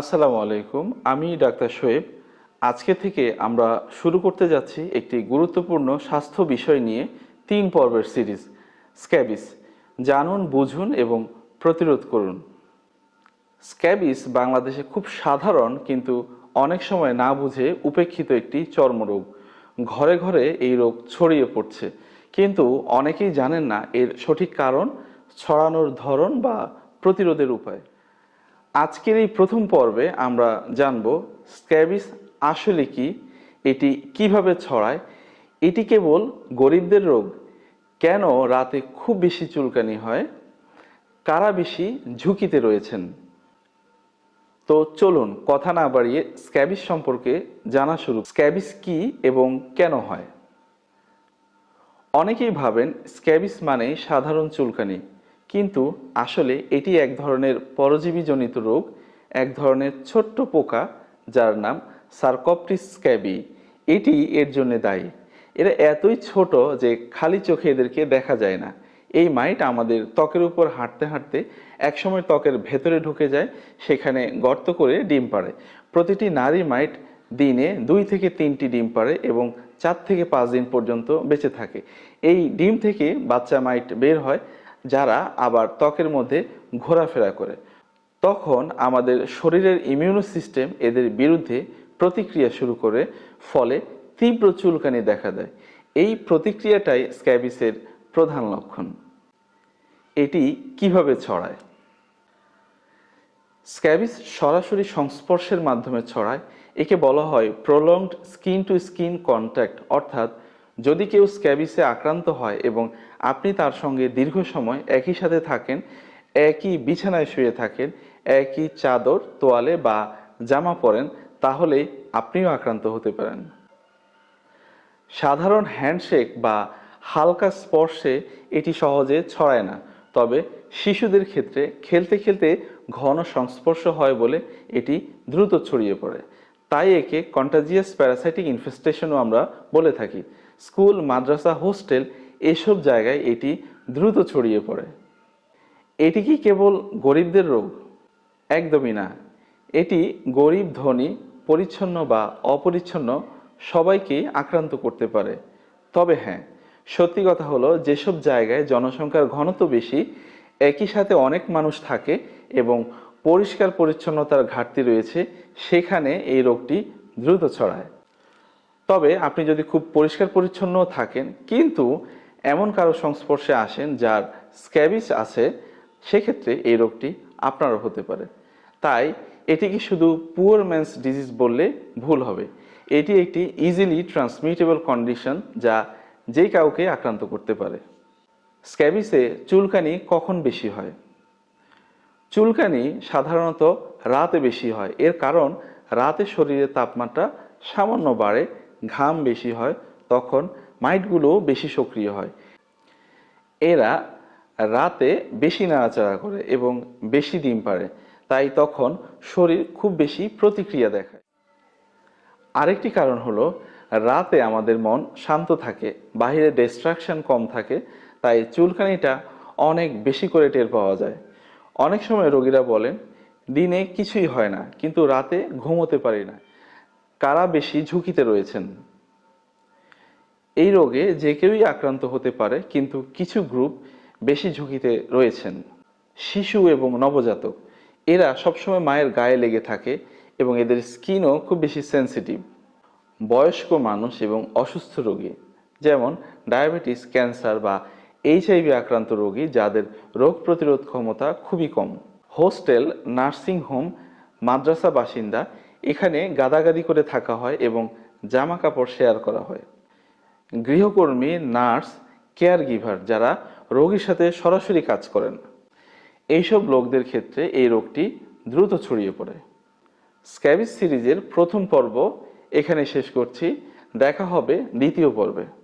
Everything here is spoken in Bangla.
আসসালামু আলাইকুম, আমি ডাক্তার শোয়েব। আজকে থেকে আমরা শুরু করতে যাচ্ছি একটি গুরুত্বপূর্ণ স্বাস্থ্য বিষয় নিয়ে তিন পর্বের সিরিজ, স্ক্যাবিস। জানুন, বুঝুন এবং প্রতিরোধ করুন। স্ক্যাবিস বাংলাদেশে খুব সাধারণ কিন্তু অনেক সময় না বুঝে উপেক্ষিত একটি চর্মরোগ। ঘরে ঘরে এই রোগ ছড়িয়ে পড়ছে। কিন্তু অনেকেই জানেন না এর সঠিক কারণ, ছড়ানোর ধরন বা প্রতিরোধের উপায়। আজকের এই প্রথম পর্বে আমরা জানব স্ক্যাবিস আসলে কি, এটি কীভাবে ছড়ায়, এটি কেবল গরিবদের রোগ, কেন রাতে খুব বেশি চুলকানি হয়, কারা বেশি ঝুঁকিতে রয়েছেন। তো চলুন কথা না বাড়িয়ে স্ক্যাবিস সম্পর্কে জানা শুরু। স্ক্যাবিস কি এবং কেন হয়? অনেকেই ভাবেন স্ক্যাবিস মানে সাধারণ চুলকানি। কিন্তু আসলে এটি এক ধরনের পরজীবীজনিত রোগ, এক ধরনের ছোট্ট পোকা, যার নাম সার্কপটিস স্ক্যাবি এটি এর জন্য দায়ী। এরা এতই ছোট যে খালি চোখে এদেরকে দেখা যায় না। এই মাইট আমাদের ত্বকের উপর হাঁটতে হাঁটতে একসময় ত্বকের ভেতরে ঢুকে যায়, সেখানে গর্ত করে ডিম পাড়ে। প্রতিটি নারী মাইট দিনে দুই থেকে তিনটি ডিম পাড়ে এবং চার থেকে পাঁচ দিন পর্যন্ত বেঁচে থাকে। এই ডিম থেকে বাচ্চা মাইট বের হয় যারা আবার ত্বকের মধ্যে ঘোরাফেরা করে। তখন আমাদের শরীরের ইমিউনো সিস্টেম এদের বিরুদ্ধে প্রতিক্রিয়া শুরু করে, ফলে তীব্র চুলকানি দেখা দেয়। এই প্রতিক্রিয়াটাই স্ক্যাবিসের প্রধান লক্ষণ। এটি কীভাবে ছড়ায়? স্ক্যাবিস সরাসরি সংস্পর্শের মাধ্যমে ছড়ায়। একে বলা হয় prolonged skin to skin contact অর্থাৎ যদি কেউ স্ক্যাবিসে আক্রান্ত হয় এবং আপনি তার সঙ্গে দীর্ঘ সময় একই সাথে থাকেন, একই বিছানায় শুয়ে থাকেন, একই চাদর, তোয়ালে বা জামা পরেন, তাহলে আপনিও আক্রান্ত হতে পারেন। সাধারণ হ্যান্ডশেক বা হালকা স্পর্শে এটি সহজে ছড়ায় না, তবে শিশুদের ক্ষেত্রে খেলতে খেলতে ঘন সংস্পর্শ হয় বলে এটি দ্রুত ছড়িয়ে পড়ে। তাই একে কন্টাজিয়াস প্যারাসাইটিক ইনফেস্টেশনও আমরা বলে থাকি। স্কুল, মাদ্রাসা, হোস্টেল এসব জায়গায় এটি দ্রুত ছড়িয়ে পড়ে। এটি কি কেবল গরিবদের রোগ? একদমই না। এটি গরিব, ধনী, পরিচ্ছন্ন বা অপরিচ্ছন্ন সবাইকে আক্রান্ত করতে পারে। তবে হ্যাঁ সত্যি কথা হলো যেসব জায়গায় জনসংখ্যার ঘনত্ব বেশি, একই সাথে অনেক মানুষ থাকে এবং পরিষ্কার পরিচ্ছন্নতার ঘাটতি রয়েছে, সেখানে এই রোগটি দ্রুত ছড়ায়। তবে আপনি যদি খুব পরিষ্কার পরিচ্ছন্ন থাকেন, কিন্তু এমন কারও সংস্পর্শে আসেন যার স্ক্যাবিস আছে, সেক্ষেত্রে এই রোগটি আপনারও হতে পারে। তাই এটিকে শুধু পুয়ার ম্যানস ডিজিজ বললে ভুল হবে। এটি একটি ইজিলি ট্রান্সমিটেবল কন্ডিশন যা যে কাউকে আক্রান্ত করতে পারে। স্ক্যাবিসে চুলকানি কখন বেশি হয়? চুলকানি সাধারণত রাতে বেশি হয়। এর কারণ, রাতে শরীরের তাপমাত্রা সামান্য বাড়ে, ঘাম বেশি হয়, তখন মাইটগুলো বেশি সক্রিয় হয়। এরা রাতে বেশি নাড়াচাড়া করে এবং বেশি ডিম পারে তাই তখন শরীর খুব বেশি প্রতিক্রিয়া দেখায়। আরেকটি কারণ হলো, রাতে আমাদের মন শান্ত থাকে, বাহিরে ডিস্ট্রাকশন কম থাকে, তাই চুলকানিটা অনেক বেশি করে টের পাওয়া যায়। অনেক সময় রোগীরা বলেন দিনে কিছুই হয় না, কিন্তু রাতে ঘুমোতে পারি না। কারা বেশি ঝুঁকিতে রয়েছেন? এই রোগে যে কেউই আক্রান্ত হতে পারে, কিন্তু কিছু গ্রুপ বেশি ঝুঁকিতে রয়েছেন। শিশু এবং নবজাতক, এরা সবসময় মায়ের গায়ে লেগে থাকে এবং এদের স্কিনও খুব বেশি সেন্সিটিভ। বয়স্ক মানুষ এবং অসুস্থ রোগী, যেমন ডায়াবেটিস, ক্যান্সার বা এইচআইভি আক্রান্ত রোগী যাদের রোগ প্রতিরোধ ক্ষমতা খুবই কম। হোস্টেল, নার্সিং হোম, মাদ্রাসা বাসিন্দা এখানে গাদাগাদি করে থাকা হয় এবং জামা কাপড় শেয়ার করা হয়। গৃহকর্মী, নার্স কেয়ার গিভার যারা রোগীর সাথে সরাসরি কাজ করেন। এইসব লোকদের ক্ষেত্রে এই রোগটি দ্রুত ছড়িয়ে পড়ে। স্ক্যাবিস সিরিজের প্রথম পর্ব এখানে শেষ করছি। দেখা হবে দ্বিতীয় পর্বে।